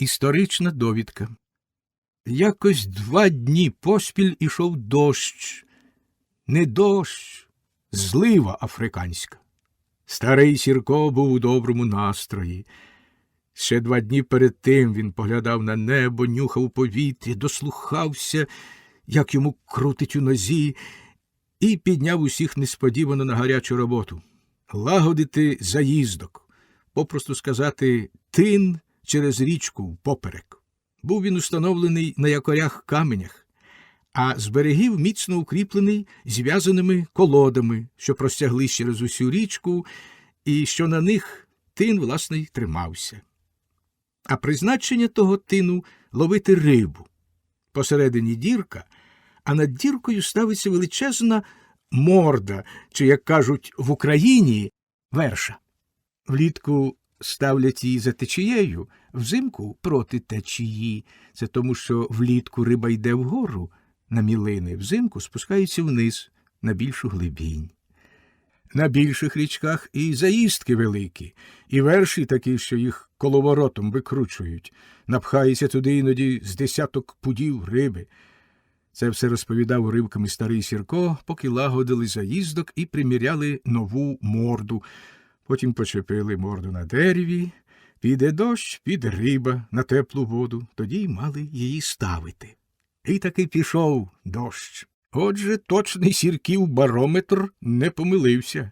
Історична довідка. Якось два дні поспіль ішов дощ. Не дощ, злива африканська. Старий Сірко був у доброму настрої. Ще два дні перед тим він поглядав на небо, нюхав у повітрі, дослухався, як йому крутить у нозі, і підняв усіх несподівано на гарячу роботу лагодити заїздок, попросту сказати, тин через річку впоперек. Був він установлений на якорях каменях, а з берегів міцно укріплений зв'язаними колодами, що простяглись через усю річку, і що на них тин, власне, тримався. А призначення того тину ловити рибу. Посередині дірка, а над діркою ставиться величезна морда, чи, як кажуть в Україні, верша. Влітку ставлять її за течією, взимку проти течії. Це тому, що влітку риба йде вгору на мілини, взимку спускається вниз на більшу глибінь. На більших річках і заїздки великі, і верші такі, що їх коловоротом викручують. Напхається туди іноді з десяток пудів риби. Це все розповідав уривками старий Сірко, поки лагодили заїздок і приміряли нову морду. Потім почепили морду на дереві, піде дощ, піде риба на теплу воду, тоді й мали її ставити. І таки пішов дощ. Отже, точний сірків барометр не помилився,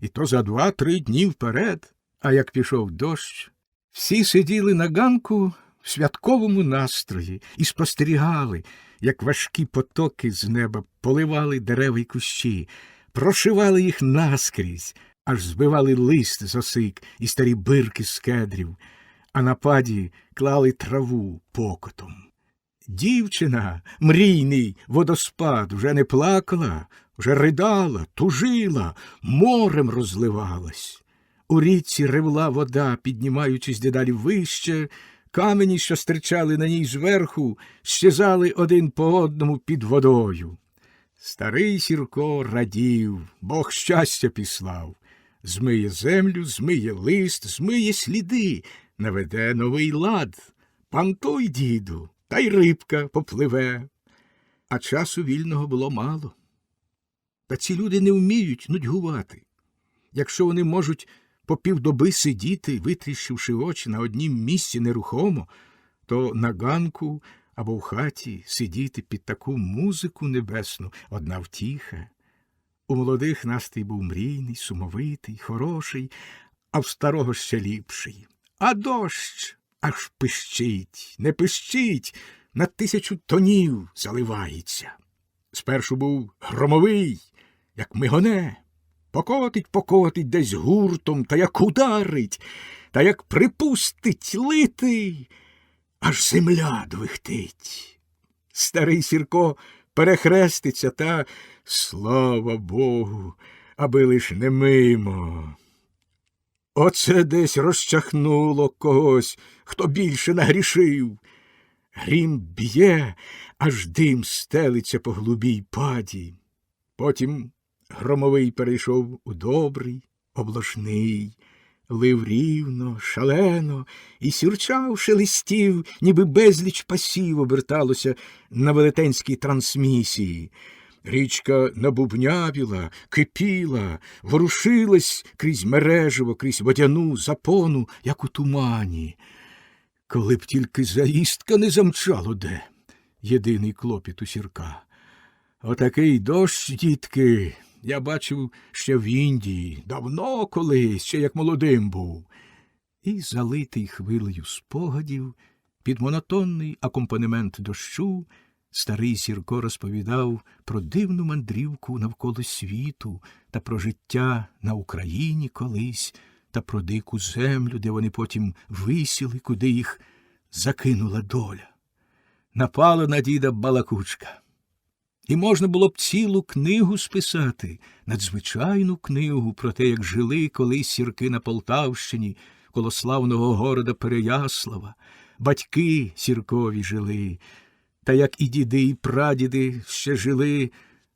і то за два-три дні вперед. А як пішов дощ, всі сиділи на ганку в святковому настрої і спостерігали, як важкі потоки з неба поливали дерева й кущі, прошивали їх наскрізь, аж збивали лист з осик і старі бирки з кедрів, а на паді клали траву покотом. Дівчина, мрійний водоспад, вже не плакала, вже ридала, тужила, морем розливалась. У річці ревла вода, піднімаючись дедалі вище, камені, що стирчали на ній зверху, щезали один по одному під водою. Старий Сірко радів, Бог щастя післав. Змиє землю, змиє лист, змиє сліди, наведе новий лад. Пантуй, діду, та й рибка попливе. А часу вільного було мало. Та ці люди не вміють нудьгувати. Якщо вони можуть по півдоби сидіти, витріщивши очі на однім місці нерухомо, то на ганку або в хаті сидіти під таку музику небесну одна втіха. У молодих настрій був мрійний, сумовитий, хороший, а в старого ще ліпший. А дощ аж пищить, не пищить, на тисячу тонів заливається. Спершу був громовий, як мигоне, покотить, покотить десь гуртом, та як ударить, та як припустить лити, аж земля двихтить. Старий Сірко перехреститься та, слава Богу, аби лиш не мимо. Оце десь розчахнуло когось, хто більше нагрішив. Грім б'є, аж дим стелиться по глубій паді. Потім громовий перейшов у добрий, облажний, лив рівно, шалено і сюрчав шелестів, ніби безліч пасів оберталося на велетенській трансмісії. Річка набубнявіла, кипіла, ворушилась крізь мережево, крізь водяну запону, як у тумані. Коли б тільки заїздка не замчало де, єдиний клопіт у сірка. Отакий дощ, дітки, я бачив ще в Індії, давно колись, ще як молодим був. І, залитий хвилею спогадів, під монотонний акомпанемент дощу, старий Сірко розповідав про дивну мандрівку навколо світу та про життя на Україні колись, та про дику землю, де вони потім висіли, куди їх закинула доля. Напала на діда балакучка. І можна було б цілу книгу списати, надзвичайну книгу про те, як жили колись сірки на Полтавщині, коло славного города Переяслава, батьки сіркові жили, та як і діди, і прадіди ще жили,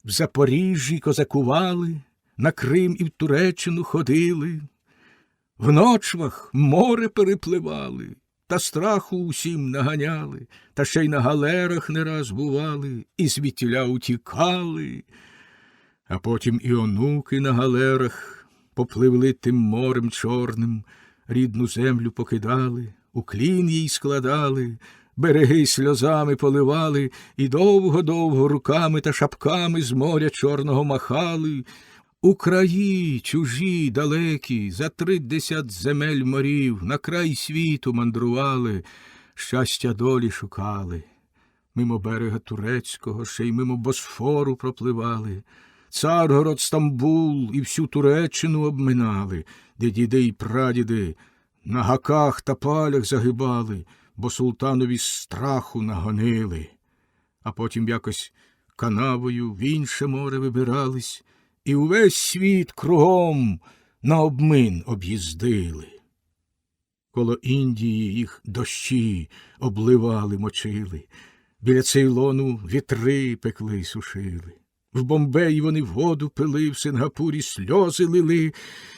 в Запоріжжі козакували, на Крим і в Туреччину ходили, в ночвах море перепливали, та страху усім наганяли, та ще й на галерах не раз бували, і звідтіля утікали. А потім і онуки на галерах попливли тим морем чорним, рідну землю покидали, уклін їй складали, береги сльозами поливали, і довго-довго руками та шапками з моря чорного махали. У чужі, далекі, за тридесят земель морів, на край світу мандрували, щастя долі шукали. Мимо берега турецького, ще й мимо Босфору пропливали. Царгород, Стамбул і всю Туреччину обминали, де діди й прадіди на гаках та палях загибали, бо султанові страху нагонили. А потім якось канавою в інше море вибирались, і увесь світ кругом на обмин об'їздили. Коло Індії їх дощі обливали, мочили, біля Цейлону вітри пекли й сушили. В Бомбеї вони воду пили, в Сингапурі сльози лили,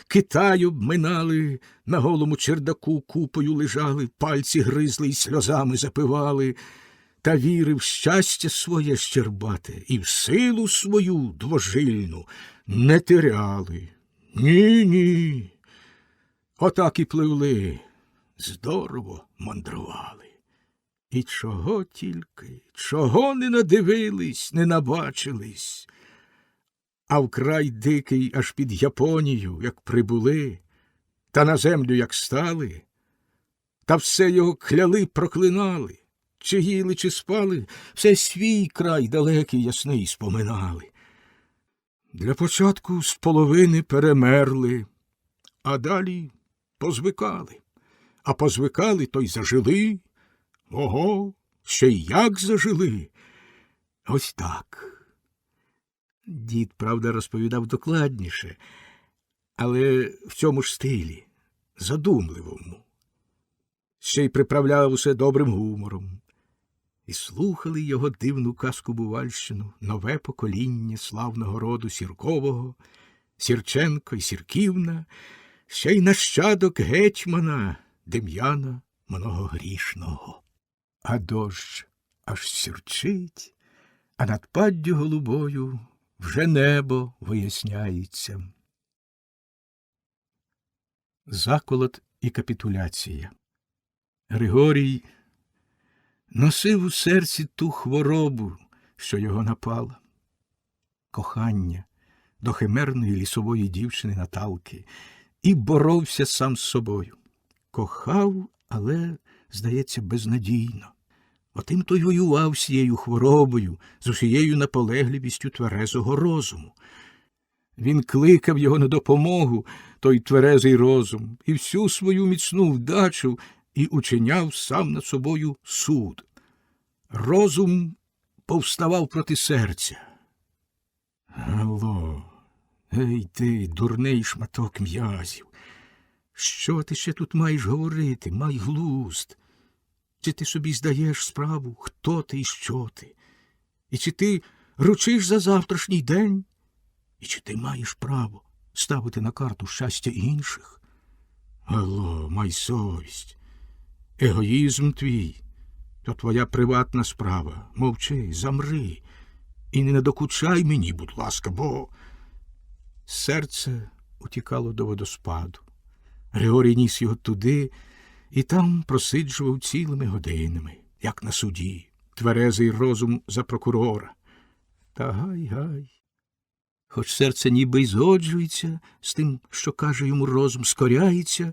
Китай обминали, на голому чердаку купою лежали, пальці гризли й сльозами запивали, та віри в щастя своє щербате і в силу свою двожильну не теряли. Ні, ні. Отак і пливли, здорово мандрували. І чого тільки, чого не надивились, не набачились. А в край дикий аж під Японію, як прибули, та на землю як стали, та все його кляли, проклинали, чи їли, чи спали, все свій край далекий ясний споминали. Для початку з половини перемерли, а далі позвикали, а позвикали, то й зажили. Ого, ще й як зажили. Ось так. Дід, правда, розповідав докладніше, але в цьому ж стилі, задумливому. Ще й приправляв усе добрим гумором. І слухали його дивну казку Бувальщину, нове покоління славного роду Сіркового, Сірченко і Сірківна, ще й нащадок гетьмана Дем'яна Многогрішного. А дощ аж сірчить, а над паддю голубою вже небо виясняється. Заколот і капітуляція. Григорій носив у серці ту хворобу, що його напала. Кохання до химерної лісової дівчини Наталки і боровся сам з собою. Кохав, але, здається, безнадійно. Отим то воював з цією хворобою, з усією наполегливістю тверезого розуму. Він кликав його на допомогу, той тверезий розум, і всю свою міцну вдачу і учиняв сам над собою суд. Розум повставав проти серця. Алло, ей ти, дурний шматок м'язів. Що ти ще тут маєш говорити? Май глузд. Чи ти собі здаєш справу, хто ти і що ти? І чи ти ручиш за завтрашній день? І чи ти маєш право ставити на карту щастя інших? Алло, май совість. Егоїзм твій, то твоя приватна справа. Мовчи, замри. І не надокучай мені, будь ласка, бо серце утікало до водоспаду. Григорій ніс його туди і там просиджував цілими годинами, як на суді, тверезий розум за прокурора. Та гай гай. Хоч серце ніби й згоджується з тим, що каже йому розум, скоряється,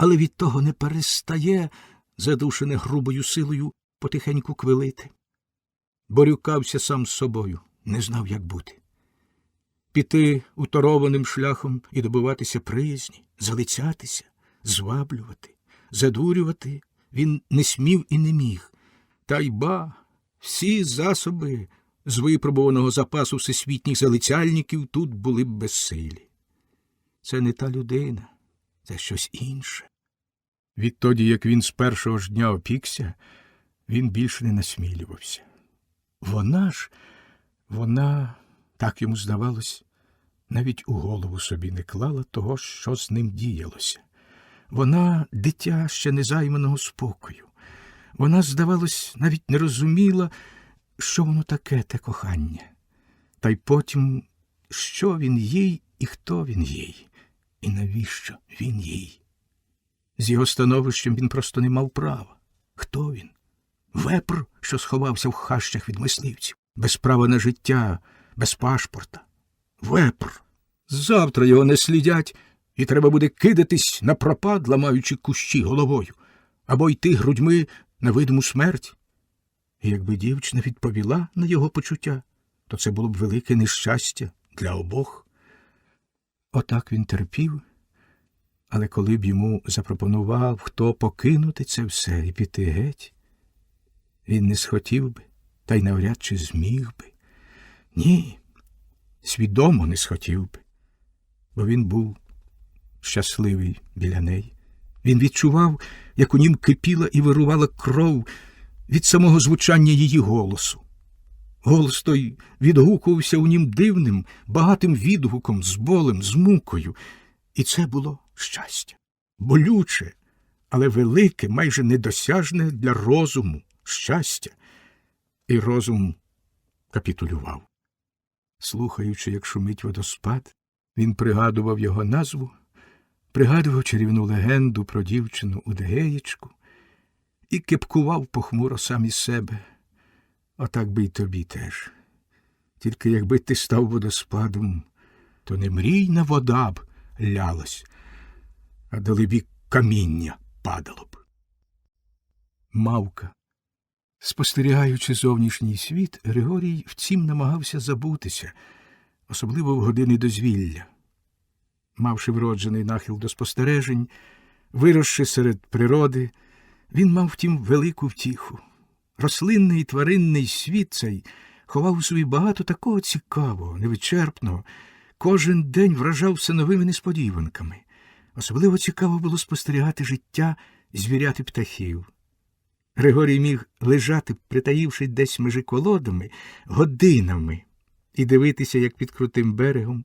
але від того не перестає, задушене грубою силою, потихеньку квилити. Борюкався сам з собою, не знав, як бути. Піти уторованим шляхом і добиватися приязні, залицятися, зваблювати, задурювати він не смів і не міг. Та й ба, всі засоби з випробуваного запасу всесвітніх залицяльників тут були б безсилі. Це не та людина, це щось інше. Відтоді, як він з першого ж дня опікся, він більше не насмілювався. Вона ж, вона, так йому здавалось, навіть у голову собі не клала того, що з ним діялося. Вона дитя ще незайманого спокою. Вона, здавалось, навіть не розуміла, що воно таке, те кохання. Та й потім, що він їй і хто він їй, і навіщо він їй. З його становищем він просто не мав права. Хто він? Вепр, що сховався в хащах від мисливців, без права на життя, без пашпорта. Вепр. Завтра його не слідять, і треба буде кидатись на пропад, ламаючи кущі головою, або йти грудьми на видиму смерть. І якби дівчина відповіла на його почуття, то це було б велике нещастя для обох. Отак він терпів, але коли б йому запропонував, хто покинути це все і піти геть, він не схотів би, та й навряд чи зміг би. Ні, свідомо не схотів би, бо він був щасливий біля неї. Він відчував, як у нім кипіла і вирувала кров від самого звучання її голосу. Голос той відгукувався у нім дивним, багатим відгуком, з болем, з мукою, і це було щастя, болюче, але велике, майже недосяжне для розуму щастя. І розум капітулював. Слухаючи, як шумить водоспад, він пригадував його назву, пригадував чарівну легенду про дівчину Удегеєчку і кепкував похмуро сам із себе. Отак би й тобі теж. Тільки якби ти став водоспадом, то не мрійна вода б лялась, а далебі каміння падало б. Мавка. Спостерігаючи зовнішній світ, Григорій втім намагався забутися, особливо в години дозвілля. Мавши вроджений нахил до спостережень, виросши серед природи, він мав втім велику втіху. Рослинний і тваринний світ цей ховав у собі багато такого цікавого, невичерпного, кожен день вражав все новими несподіванками. Особливо цікаво було спостерігати життя звірят і птахів. Григорій міг лежати, притаївши десь межи колодами, годинами і дивитися, як під крутим берегом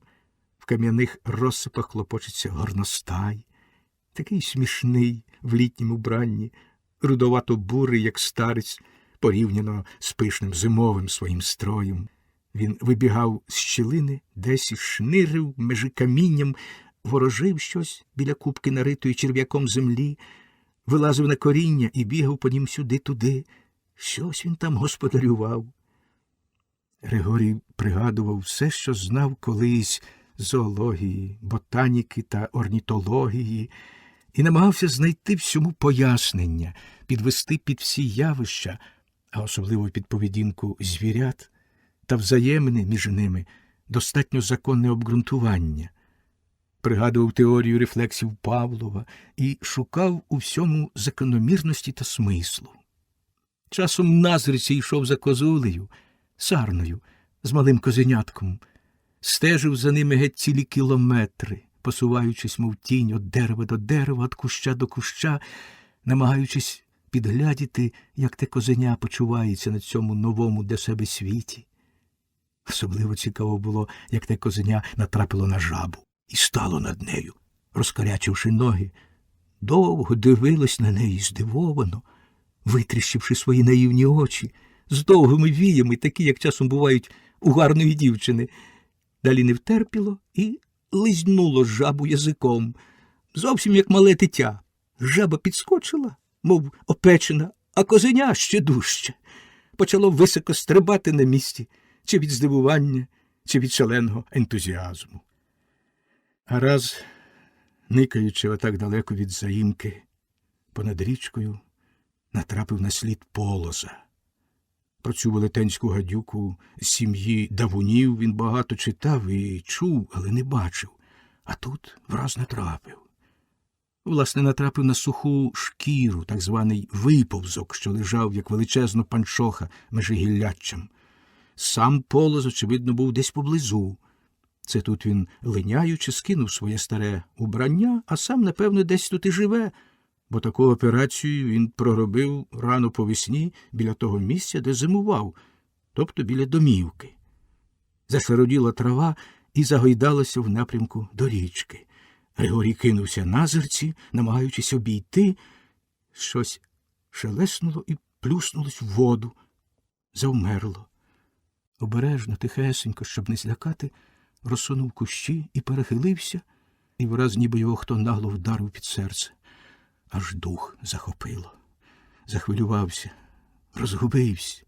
в кам'яних розсипах хлопочеться горностай, такий смішний в літньому бранні, рудовато бурий, як старець, порівняно з пишним зимовим своїм строєм. Він вибігав з щілини, десь і шнирив межи камінням, ворожив щось біля кубки наритої черв'яком землі, вилазив на коріння і бігав по нім сюди-туди. Щось він там господарював. Григорій пригадував все, що знав колись зоології, ботаніки та орнітології, і намагався знайти всьому пояснення, підвести під всі явища, а особливо під поведінку звірят та взаємини між ними достатньо законне обґрунтування. Пригадував теорію рефлексів Павлова і шукав у всьому закономірності та смислу. Часом назриці йшов за козулею, сарною, з малим козенятком, стежив за ними геть цілі кілометри, посуваючись, мов тінь від дерева до дерева, від куща до куща, намагаючись підглядіти, як те козеня почувається на цьому новому для себе світі. Особливо цікаво було, як те козеня натрапило на жабу і стало над нею, розкарячивши ноги, довго дивилось на неї здивовано, витріщивши свої наївні очі, з довгими віями, такі, як часом бувають у гарної дівчини. Далі не втерпіло і лизнуло жабу язиком, зовсім як мале дитя. Жаба підскочила, мов опечена, а козеня ще дужче. Почало високо стрибати на місці, чи від здивування, чи від шаленого ентузіазму. А раз, никаючи отак далеко від заїмки, понад річкою, натрапив на слід полоза. Про цю велетенську гадюку з сім'ї давунів він багато читав і чув, але не бачив, а тут враз натрапив. Власне, натрапив на суху шкіру, так званий виповзок, що лежав, як величезна панчоха межи гілляччям. Сам полоз, очевидно, був десь поблизу. Це тут він, линяючи, скинув своє старе убрання, а сам, напевно, десь тут і живе, бо таку операцію він проробив рано по весні біля того місця, де зимував, тобто біля домівки. Зашароділа трава і загойдалася в напрямку до річки. Григорій кинувся на зерці, намагаючись обійти. Щось шелеснуло і плюснулось в воду. Завмерло. Обережно, тихесенько, щоб не злякати, розсунув кущі і перехилився, і враз ніби його хто нагло вдарив під серце. Аж дух захопило. Захвилювався, розгубився.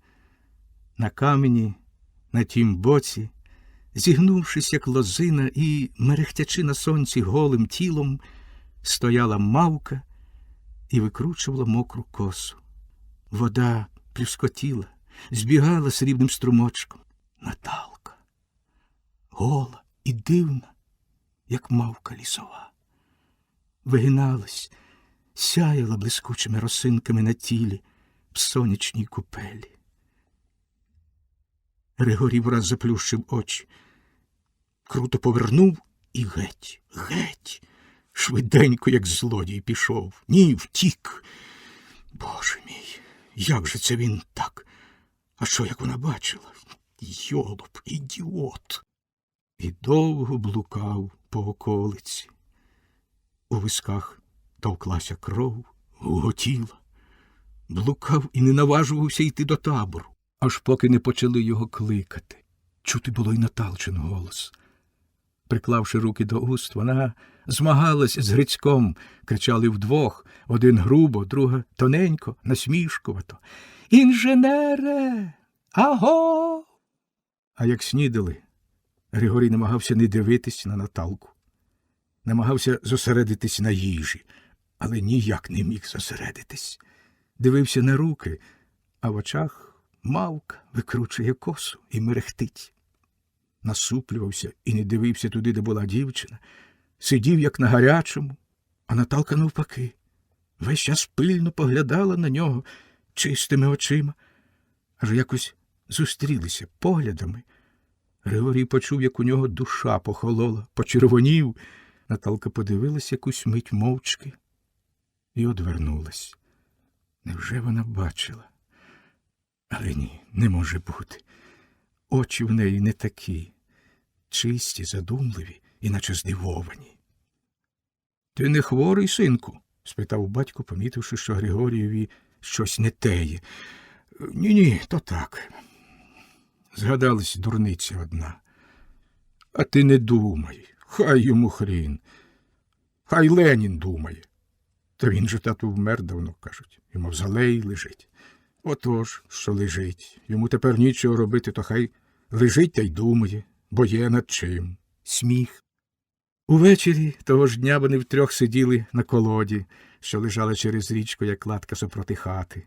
На камені, на тім боці, зігнувшись, як лозина, і мерехтячи на сонці голим тілом, стояла мавка і викручувала мокру косу. Вода плюскотіла, збігала срібним струмочком. Наталка, гола і дивна, як мавка лісова. Вигиналась, сяяла блискучими росинками на тілі в сонячній купелі. Григорій враз заплющив очі, круто повернув і геть, геть, швиденько, як злодій, пішов. Ні, втік. Боже мій, як же це він так? А що, як вона бачила? Йолоп, ідіот. І довго блукав по околиці. У висках товклася кров, гуготіла. Блукав і не наважувався йти до табору, аж поки не почали його кликати. Чути було й Наталчин голос. Приклавши руки до уст, вона змагалась з Грицьком, кричали вдвох, один грубо, друга тоненько, насмішкувато. Інженере, аго. А як снідали, Григорій намагався не дивитись на Наталку, намагався зосередитись на їжі, але ніяк не міг зосередитись. Дивився на руки, а в очах мавка викручує косу і мерехтить. Насуплювався і не дивився туди, де була дівчина, сидів, як на гарячому, а Наталка навпаки. Весь час пильно поглядала на нього чистими очима, аж якось зустрілися поглядами. Григорій почув, як у нього душа похолола, почервонів. Наталка подивилась якусь мить мовчки і одвернулась. Невже вона бачила? Але ні, не може бути. Очі в неї не такі, чисті, задумливі, іначе здивовані. Ти не хворий, синку? спитав батько, помітивши, що Григорієві щось не теє. Ні, ні, то так. Згадалась дурниця одна. А ти не думай, хай йому хрін. Хай Ленін думає. Та він же тату вмер давно, кажуть, і мавзолей лежить. Отож, що лежить. Йому тепер нічого робити, то хай лежить та й думає, бо є над чим. Сміх. Увечері того ж дня вони втрьох сиділи на колоді, що лежала через річку, як кладка супроти хати.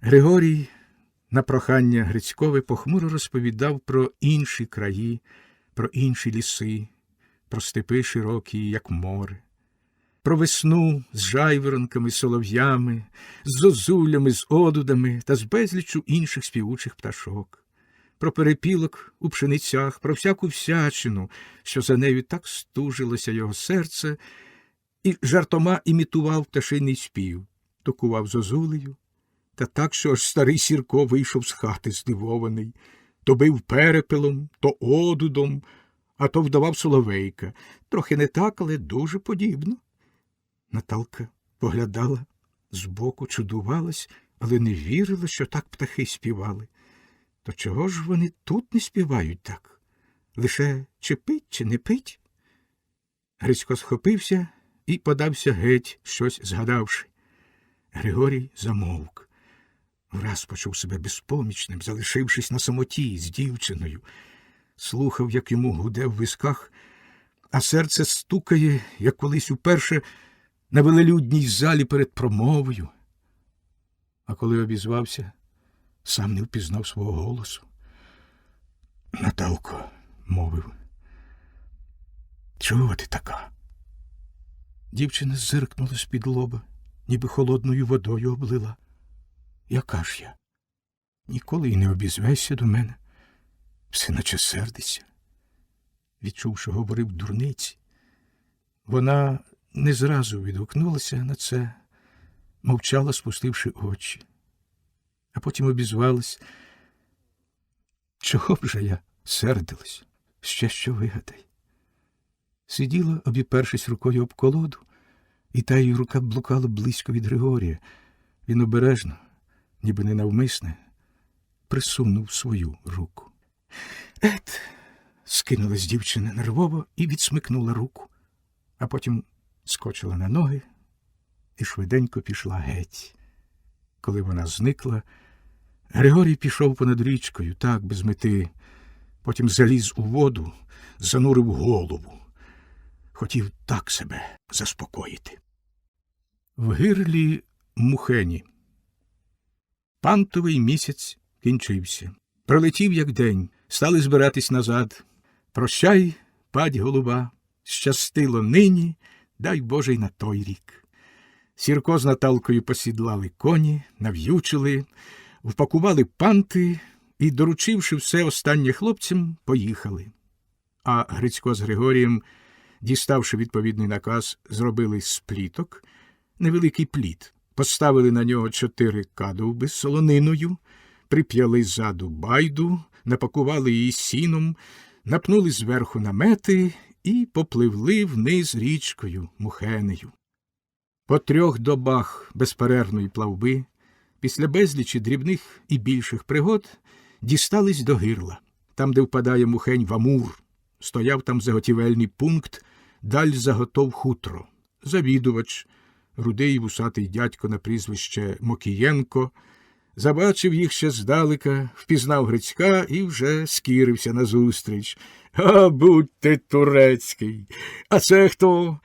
Григорій на прохання Грицькове похмуро розповідав про інші краї, про інші ліси, про степи широкі, як море, про весну з жайворонками, солов'ями, з зозулями, з одудами та з безліччю інших співучих пташок, про перепілок у пшеницях, про всяку всячину, що за нею так стужилося його серце, і жартома імітував пташиний спів, токував зозулею, та так, що аж старий Сірко вийшов з хати здивований, то бив перепелом, то одудом, а то вдавав соловейка. Трохи не так, але дуже подібно. Наталка поглядала збоку, чудувалась, але не вірила, що так птахи співали. То чого ж вони тут не співають так? Лише чи пить, чи не пить? Грицько схопився і подався геть, щось згадавши. Григорій замовк. Враз почув себе безпомічним, залишившись на самоті з дівчиною. Слухав, як йому гуде в висках, а серце стукає, як колись уперше на велелюдній залі перед промовою. А коли обізвався, сам не впізнав свого голосу. Наталко, мовив. Чого ти така? Дівчина зиркнула з-під лоба, ніби холодною водою облила. Яка ж я? Ніколи й не обізвайся до мене, все наче сердиться. Відчув, що говорив дурниці. Вона не зразу відгукнулася на це, мовчала, спустивши очі, а потім обізвалась. Чого б же я сердилась? Ще що вигадай. Сиділа, обіпершись рукою об колоду, і та її рука блукала близько від Григорія. Він обережно, ніби ненавмисне, присунув свою руку. Ет, скинулась дівчина нервово і відсмикнула руку, а потім скочила на ноги і швиденько пішла геть. Коли вона зникла, Григорій пішов понад річкою, так, без мети, потім заліз у воду, занурив голову. Хотів так себе заспокоїти. В гирлі Мухені. Пантовий місяць кінчився. Пролетів, як день, стали збиратись назад. Прощай, падь голуба, щастило нині, дай Боже й на той рік. Сірко з Наталкою посідлали коні, нав'ючили, впакували панти і, доручивши все останнє хлопцям, поїхали. А Грицько з Григорієм, діставши відповідний наказ, зробили з пліток невеликий пліт, поставили на нього чотири кадовби з солониною, прип'яли ззаду байду, напакували її сіном, напнули зверху намети і попливли вниз річкою Мухенею. По трьох добах безперервної плавби, після безлічі дрібних і більших пригод, дістались до гирла, там, де впадає мухень в Амур. Стояв там заготівельний пункт, даль заготов хутро. Завідувач, рудий вусатий дядько на прізвище Мокієнко, забачив їх ще здалека, впізнав Грицька і вже скірився назустріч. А будь ти турецький. А це хто?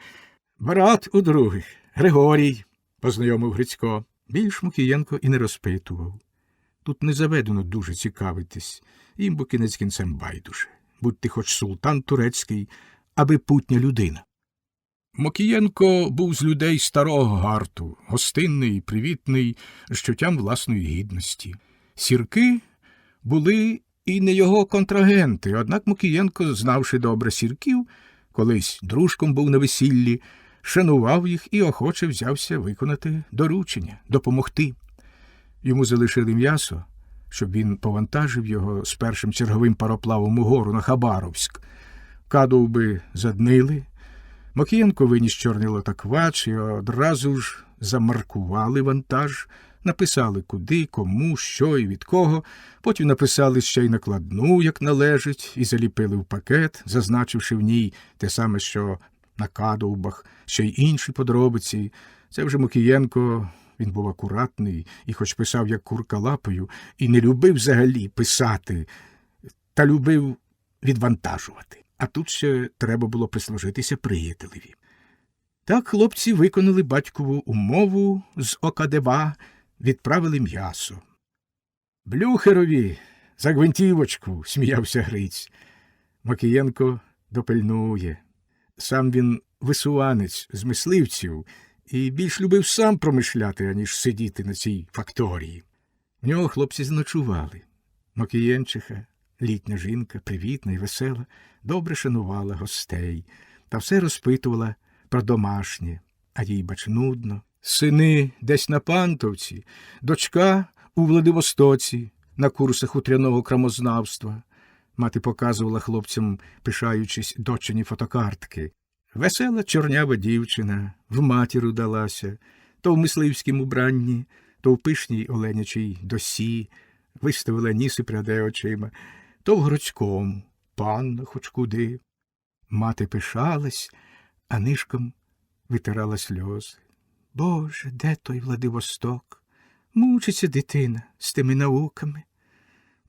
Брат у других, Григорій, познайомив Грицько. Більш Мукієнко і не розпитував. Тут не заведено дуже цікавитись, їм бо кінець кінцем байдуже. Будь ти хоч султан турецький, аби путня людина. Мокієнко був з людей старого гарту, гостинний, привітний, з чуттям власної гідності. Сірки були і не його контрагенти, однак Мокієнко, знавши добре сірків, колись дружком був на весіллі, шанував їх і охоче взявся виконати доручення, допомогти. Йому залишили м'ясо, щоб він повантажив його з першим черговим пароплавом угору на Хабаровськ. Кадовби заднили. Мокієнко виніс чорний лотаквач і одразу ж замаркували вантаж, написали куди, кому, що і від кого, потім написали ще й накладну, як належить, і заліпили в пакет, зазначивши в ній те саме, що на кадовбах, ще й інші подробиці. Це вже Мокієнко, він був акуратний і, хоч писав як курка лапою, і не любив взагалі писати, та любив відвантажувати. А тут ще треба було прислужитися приятелеві. Так хлопці виконали батькову умову з Окадева, відправили м'ясо. Блюхерові, за гвинтівочку, сміявся Гриць. Макієнко допильнує. Сам він висуванець з мисливців і більш любив сам промишляти, аніж сидіти на цій факторії. В нього хлопці зночували. Макієнчиха, літня жінка, привітна і весела, добре шанувала гостей та все розпитувала про домашнє, а їй бач нудно. Сини десь на пантовці, дочка у Владивостоці, на курсах хутряного крамознавства. Мати показувала хлопцям, пишаючись дочині фотокартки. Весела чорнява дівчина в матір далася, то в мисливськім убранні, то в пишній оленячій досі, виставила ніси пряде очима, то в городському, панна хоч куди. Мати пишалась, а нишком витирала сльози. Боже, де той Владивосток? Мучиться дитина з тими науками.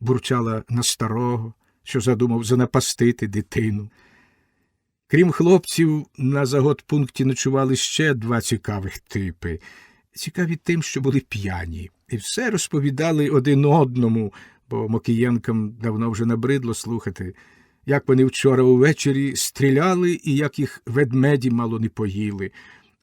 Бурчала на старого, що задумав занапастити дитину. Крім хлопців, на заготпункті ночували ще два цікавих типи. Цікаві тим, що були п'яні, і все розповідали один одному, бо Мокієнкам давно вже набридло слухати, як вони вчора увечері стріляли і як їх ведмеді мало не поїли.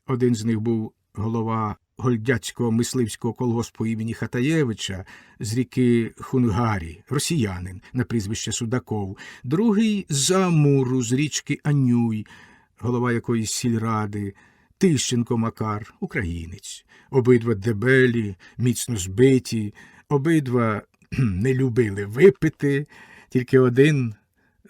Один з них був голова гольдяцького мисливського колгоспу імені Хатаєвича з ріки Хунгарі, росіянин на прізвище Судаков, другий з Амуру з річки Анюй, голова якоїсь сільради, Тищенко Макар, українець. Обидва дебелі, міцно збиті, обидва не любили випити, тільки один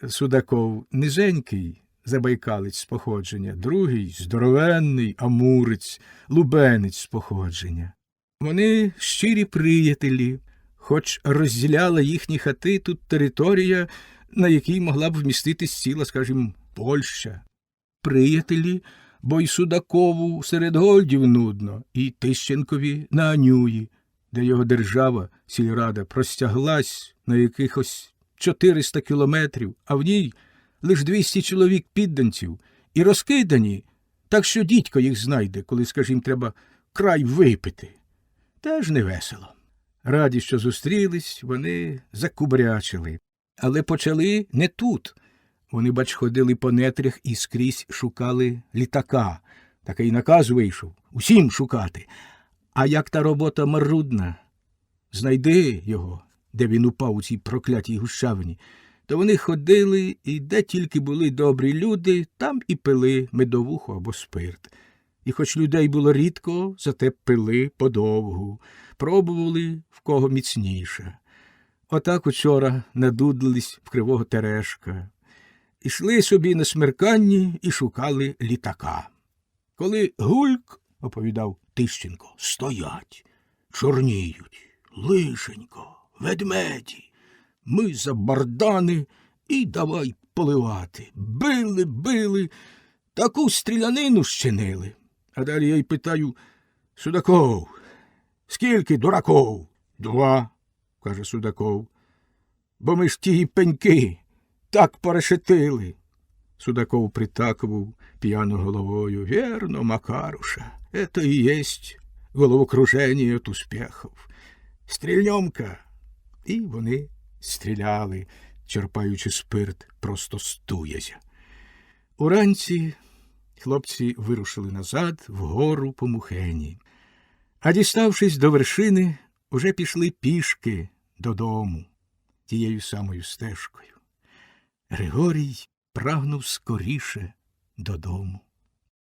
Судаков низенький, забайкалець з походження, другий здоровенний амурець, лубенець з походження. Вони щирі приятелі, хоч розділяла їхні хати тут територія, на якій могла б вміститись ціла, скажімо, Польща. Приятелі, бо й Судакову серед гольдів нудно, і Тищенкові на Анюї, де його держава, сільрада, простяглась на якихось 400 кілометрів, а в ній лиш 200 чоловік підданців і розкидані, так що дідько їх знайде, коли, скажімо, треба край випити. Теж не весело. Раді, що зустрілись, вони закубрячили, але почали не тут. Вони, бач, ходили по нетрях і скрізь шукали літака. Такий наказ вийшов усім шукати. А як та робота марудна, знайди його, де він упав у цій проклятій гущавині, то вони ходили і де тільки були добрі люди, там і пили медовуху або спирт. І хоч людей було рідко, зате пили подовгу, пробували в кого міцніше. Отак учора надудлились в кривого терешка. Ішли собі на смерканні і шукали літака. Коли гульк, оповідав Тищенко, стоять, чорніють, лишенько, ведмеді. Ми за бардани і давай поливати. Били, били, таку стрілянину щинили. А далі я й питаю Судаков, скільки дураков? Два, каже Судаков. Бо ми ж ті пеньки так порешетили. Судаков притакував п'яно головою. Вірно, Макаруша, это і єсть головокруження от успехов. Стрільньомка. І вони стріляли, черпаючи спирт просто з. Уранці хлопці вирушили назад вгору по мухені, а діставшись до вершини, уже пішли пішки додому тією самою стежкою. Григорій прагнув скоріше додому.